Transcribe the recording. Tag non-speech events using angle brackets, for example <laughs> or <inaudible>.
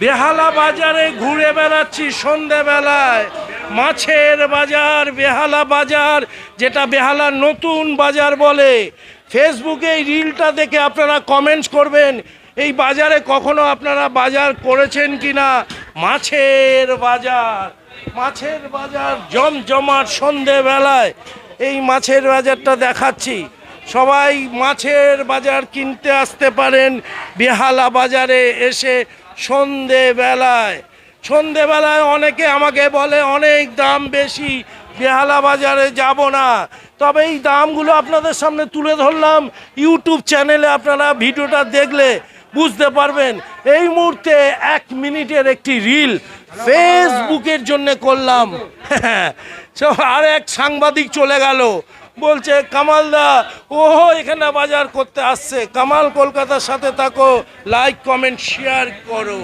বেহালা বাজারে ঘুরে বেড়াচ্ছি সন্ধেবেলায়। মাছের বাজার, বেহালা বাজার, যেটা বেহালার নতুন বাজার বলে। ফেসবুকে এই রিলটা দেখে আপনারা কমেন্টস করবেন, এই বাজারে কখনো আপনারা বাজার করেছেন কি না মাছের বাজার মাছের বাজার জমজমাট সন্ধেবেলায়। এই মাছের বাজারটা দেখাচ্ছি। সবাই মাছের বাজার কিনতে আসতে পারেন। বেহালা বাজারে এসে সন্ধেবেলায়। সন্ধেবেলায় অনেকে আমাকে বলে, অনেক দাম বেশি, বেহালা বাজারে যাব না। তবে এই দামগুলো আপনাদের সামনে তুলে ধরলাম। ইউটিউব চ্যানেলে আপনারা ভিডিওটা দেখলে বুঝতে পারবেন, এই মুহূর্তে এক মিনিটের একটি রিল ফেসবুকের জন্য করলাম। <laughs> আর এক সাংবাদিক চলে গেল। বলছে, কামালদা ও এখানে বাজার করতে আসছে। কামাল কলকাতার সাথে থাকো লাইক কমেন্ট শেয়ার করো।